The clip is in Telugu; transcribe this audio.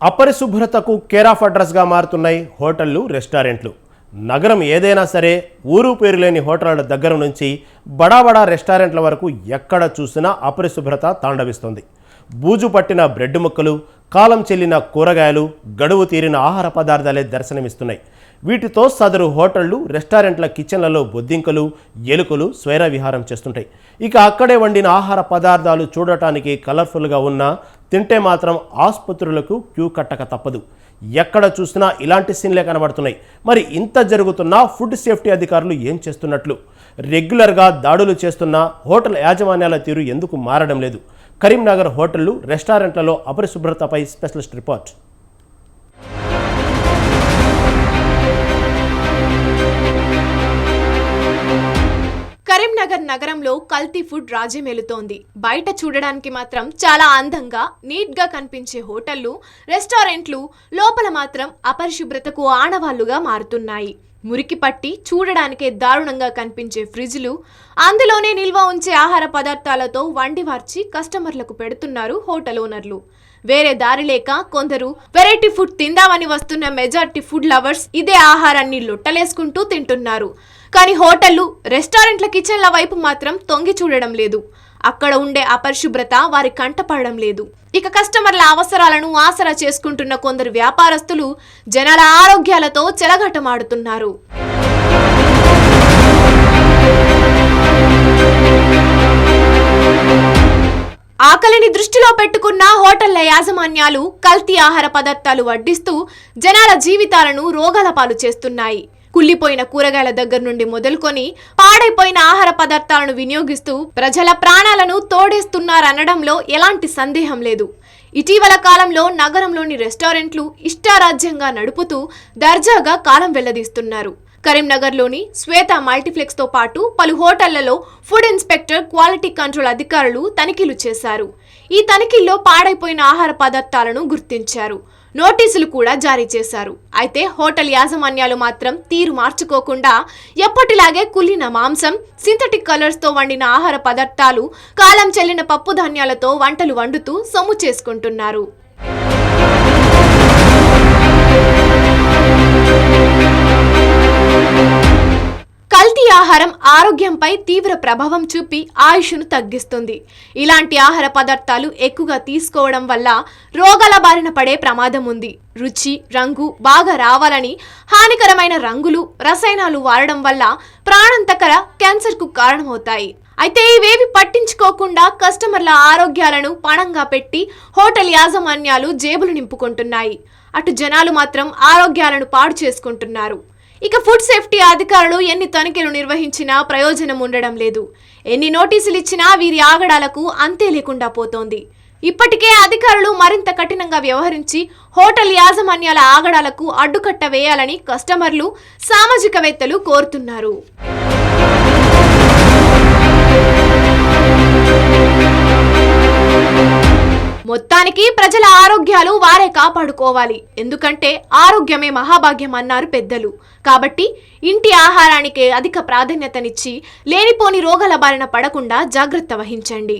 అపరిశుభ్రతకు కేర్ ఆఫ్ అడ్రస్గా మారుతున్నాయి హోటళ్ళు రెస్టారెంట్లు. నగరం ఏదైనా సరే ఊరు పేరు లేని హోటళ్ళ దగ్గర నుంచి బడా బడా రెస్టారెంట్ల వరకు ఎక్కడ చూసినా అపరిశుభ్రత తాండవిస్తుంది. బూజు పట్టిన బ్రెడ్ ముక్కలు కాలం చెల్లిన కూరగాయలు గడువు తీరిన ఆహార పదార్థాలే దర్శనమిస్తున్నాయి. వీటితో సదరు హోటళ్ళు రెస్టారెంట్ల కిచెన్లలో బొద్దింకలు ఎలుకలు స్వైర విహారం చేస్తుంటాయి. ఇక అక్కడే వండిన ఆహార పదార్థాలు చూడటానికి కలర్ఫుల్గా ఉన్నా తింటే మాత్రం ఆసుపత్రులకు క్యూ కట్టక తప్పదు. ఎక్కడ చూసినా ఇలాంటి సీన్లే కనబడుతున్నాయి. మరి ఇంత జరుగుతున్నా ఫుడ్ సేఫ్టీ అధికారులు ఏం చేస్తున్నట్లు? రెగ్యులర్గా దాడులు చేస్తున్న హోటల్ యాజమాన్యాల తీరు ఎందుకు మారడం లేదు? కరీంనగర్ హోటళ్ళు రెస్టారెంట్లలో అపరిశుభ్రతపై స్పెషలిస్ట్ రిపోర్ట్. కరీంనగర్ నగరంలో కల్తీ ఫుడ్ రాజ్యమేలుతోంది బయట చూడడానికి మాత్రం చాలా అందంగా నీట్గా కనిపించే హోటళ్ళు రెస్టారెంట్లు లోపల మాత్రం అపరిశుభ్రతకు ఆనవాళ్ళుగా మారుతున్నాయి. మురికి పట్టి చూడడానికే దారుణంగా కనిపించే ఫ్రిడ్జ్లు అందులోనే నిల్వ ఉంచే ఆహార పదార్థాలతో వండి వార్చి కస్టమర్లకు పెడుతున్నారు హోటల్ ఓనర్లు. వేరే దారి లేక కొందరు వెరైటీ ఫుడ్ తిందామని వస్తున్న మెజార్టీ ఫుడ్ లవర్స్ ఇదే ఆహారాన్ని లొట్టలేసుకుంటూ తింటున్నారు. కానీ హోటళ్ళు రెస్టారెంట్ల కిచెన్ల వైపు మాత్రం తొంగి చూడడం లేదు. అక్కడ ఉండే అపరిశుభ్రత వారి కంటపడడం లేదు. ఇక కస్టమర్ల అవసరాలను ఆసరా చేసుకుంటున్న కొందరు వ్యాపారస్తులు జనాల ఆరోగ్యాలతో చెలగటమాడుతున్నారు. ఆకలిని దృష్టిలో పెట్టుకున్న హోటళ్ళ యాజమాన్యాలు కల్తీ ఆహార పదార్థాలు వడ్డిస్తూ జనాల జీవితాలను రోగాల పాలు చేస్తున్నాయి. కుళ్ళిపోయిన కూరగాయల దగ్గర నుండి మొదలుకొని పాడైపోయిన ఆహార పదార్థాలను వినియోగిస్తూ ప్రజల ప్రాణాలను తోడేస్తున్నారనడంలో ఎలాంటి సందేహం లేదు. ఇటీవల కాలంలో నగరంలోని రెస్టారెంట్లు ఇష్టారాజ్యంగా నడుపుతూ దర్జాగా కాలం వెల్లదీస్తున్నారు కరీంనగర్లోని శ్వేత మల్టీప్లెక్స్తో పాటు పలు హోటళ్ళలో ఫుడ్ ఇన్స్పెక్టర్ క్వాలిటీ కంట్రోల్ అధికారులు తనిఖీలు చేశారు. ఈ తనిఖీల్లో పాడైపోయిన ఆహార పదార్థాలను గుర్తించారు. నోటీసులు కూడా జారీ చేశారు. అయితే హోటల్ యాజమాన్యాలు మాత్రం తీరు మార్చుకోకుండా ఎప్పటిలాగే కుళ్ళిన మాంసం సింథటిక్ కలర్స్తో వండిన ఆహార పదార్థాలు కాలం చెల్లిన పప్పు ధాన్యాలతో వంటలు వండుతూ సొమ్ము చేసుకుంటున్నారు. కల్తీ ఆహారం ఆరోగ్యంపై తీవ్ర ప్రభావం చూపి ఆయుష్ను తగ్గిస్తుంది. ఇలాంటి ఆహార పదార్థాలు ఎక్కువగా తీసుకోవడం వల్ల రోగాల బారిన పడే ప్రమాదం ఉంది. రుచి రంగు బాగా రావాలని హానికరమైన రంగులు రసాయనాలు వాడడం వల్ల ప్రాణాంతకర క్యాన్సర్కు కారణమవుతాయి. అయితే ఇవేవి పట్టించుకోకుండా కస్టమర్ల ఆరోగ్యాలను పణంగా పెట్టి హోటల్ యాజమాన్యాలు జేబులు నింపుకుంటున్నాయి. అటు జనాలు మాత్రం ఆరోగ్యాలను పాడు చేసుకుంటున్నారు. ఇక ఫుడ్ సేఫ్టీ అధికారులు ఎన్ని తనిఖీలు నిర్వహించినా ప్రయోజనం ఉండడం లేదు. ఎన్ని నోటీసులు ఇచ్చినా వీరి ఆగడాలకు అంతే లేకుండా పోతోంది. ఇప్పటికే అధికారులు మరింత కఠినంగా వ్యవహరించి హోటల్ యాజమాన్యాల ఆగడాలకు అడ్డుకట్ట వేయాలని కస్టమర్లు సామాజికవేత్తలు కోరుతున్నారు. మొత్తానికి ప్రజల ఆరోగ్యాలు వారే కాపాడుకోవాలి. ఎందుకంటే ఆరోగ్యమే మహాభాగ్యం అన్నారు పెద్దలు. కాబట్టి ఇంటి ఆహారానికి అధిక ప్రాధాన్యతనిచ్చి లేనిపోని రోగాల బారిన పడకుండా జాగ్రత్త వహించండి.